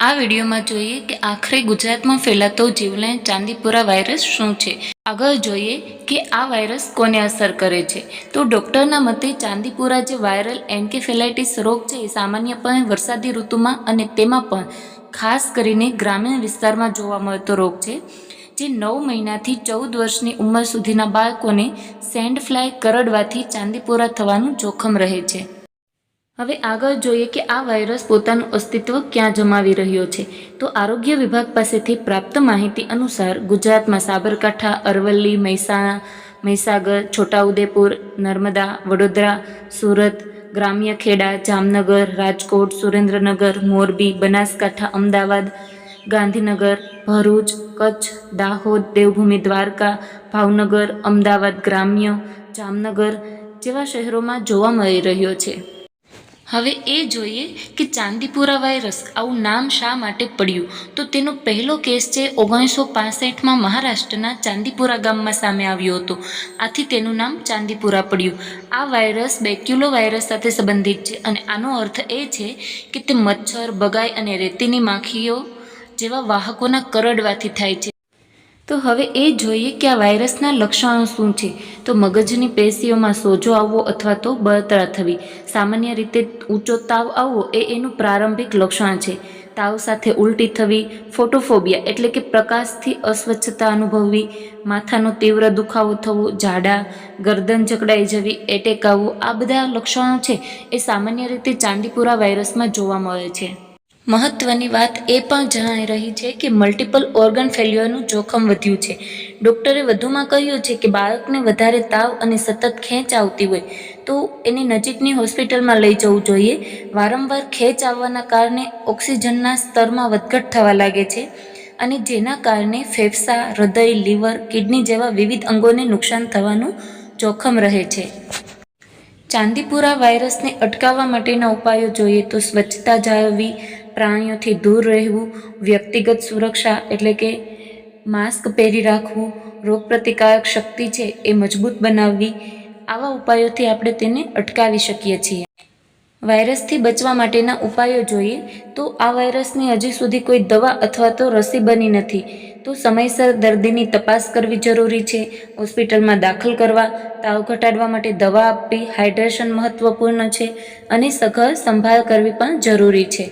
આ વિડીયોમાં જોઈએ કે આખરે ગુજરાતમાં ફેલાતો જીવલેણ ચાંદીપુરા વાયરસ શું છે? આગળ જોઈએ કે આ વાયરસ કોને અસર કરે છે? તો ડૉક્ટરના મતે ચાંદીપુરા જે વાયરલ એન્કેફેલાઇટિસ રોગ છે એ સામાન્યપણે વરસાદી ઋતુમાં અને તેમાં પણ, ખાસ કરીને ગ્રામીણ વિસ્તારમાં જોવા મળતો રોગ છે, જે નવ મહિનાથી ચૌદ વર્ષની ઉંમર સુધીના બાળકોને સેન્ડ ફ્લાય કરડવાથી ચાંદીપુરા થવાનું જોખમ રહે છે. હવે આગળ જોઈએ કે આ વાયરસ પોતાનું અસ્તિત્વ ક્યાં જમાવી રહ્યો છે. તો આરોગ્ય વિભાગ પાસેથી પ્રાપ્ત માહિતી અનુસાર ગુજરાતમાં સાબરકાંઠા, અરવલ્લી, મહેસાણા, મહીસાગર, છોટાઉદેપુર, નર્મદા, વડોદરા, સુરત, ગ્રામ્ય ખેડા, જામનગર, રાજકોટ, સુરેન્દ્રનગર, મોરબી, બનાસકાંઠા, અમદાવાદ, ગાંધીનગર, ભરૂચ, કચ્છ, દાહોદ, દેવભૂમિ, દ્વારકા, ભાવનગર, અમદાવાદ ગ્રામ્ય, જામનગર જેવા શહેરોમાં જોવા મળી રહ્યો છે. હવે એ જોઈએ કે ચાંદીપુરા વાયરસ આવું નામ શા માટે પડ્યું? તો તેનો પહેલો કેસ છે ઓગણીસો પાસઠમાં મહારાષ્ટ્રના ચાંદીપુરા ગામમાં સામે આવ્યો હતો. આથી તેનું નામ ચાંદીપુરા પડ્યું. આ વાયરસ બેક્યુલો વાયરસ સાથે સંબંધિત છે અને આનો અર્થ એ છે કે તે મચ્છર, બગાઈ અને રેતીની માખીઓ જેવા વાહકોના કરડવાથી થાય છે. તો હવે એ જોઈએ કે આ વાયરસના લક્ષણો શું છે. તો મગજની પેશીઓમાં સોજો આવવો અથવા તો બળતરા થવી. સામાન્ય રીતે ઊંચો તાવ આવવો એ એનું પ્રારંભિક લક્ષણ છે. તાવ સાથે ઉલટી થવી, ફોટોફોબિયા એટલે કે પ્રકાશથી અસ્વચ્છતા અનુભવવી, માથાનો તીવ્ર દુખાવો થવો જાડા ગરદન જકડાઈ જવી, એટેક આવવો આ બધા લક્ષણો છે એ સામાન્ય રીતે ચાંદીપુરા વાયરસમાં જોવા મળે છે. મહત્વની વાત એ પણ જણાઈ રહી છે કે મલ્ટિપલ ઓર્ગન ફેલ્યુઅરનું જોખમ વધ્યું છે. ડૉક્ટરે વધુમાં કહ્યું છે કે બાળકને વધારે તાવ અને સતત ખેંચ આવતી હોય તો એની નજીકની હોસ્પિટલમાં લઈ જવું જોઈએ. વારંવાર ખેંચ આવવાના કારણે ઓક્સિજનના સ્તરમાં વધઘટ થવા લાગે છે અને જેના કારણે ફેફસા, હૃદય, લીવર, કિડની જેવા વિવિધ અંગોને નુકસાન થવાનું જોખમ રહે છે. ચાંદીપુરા વાયરસને અટકાવવા માટેના ઉપાયો જોઈએ તો સ્વચ્છતા જાળવવી પ્રાણીઓથી દૂર રહેવું, વ્યક્તિગત સુરક્ષા એટલે કે માસ્ક પહેરી રાખવું રોગપ્રતિકારક શક્તિ છે એ મજબૂત બનાવવી, આવા ઉપાયોથી આપણે તેને અટકાવી શકીએ છીએ. વાયરસથી બચવા માટેના ઉપાયો જોઈએ તો આ વાયરસની હજી સુધી કોઈ દવા અથવા તો રસી બની નથી. તો સમયસર દર્દીની તપાસ કરવી જરૂરી છે, હોસ્પિટલમાં દાખલ કરવા, તાવ ઘટાડવા માટે દવા આપવી, હાઇડ્રેશન મહત્વપૂર્ણ છે અને સઘળ સંભાળ કરવી પણ જરૂરી છે.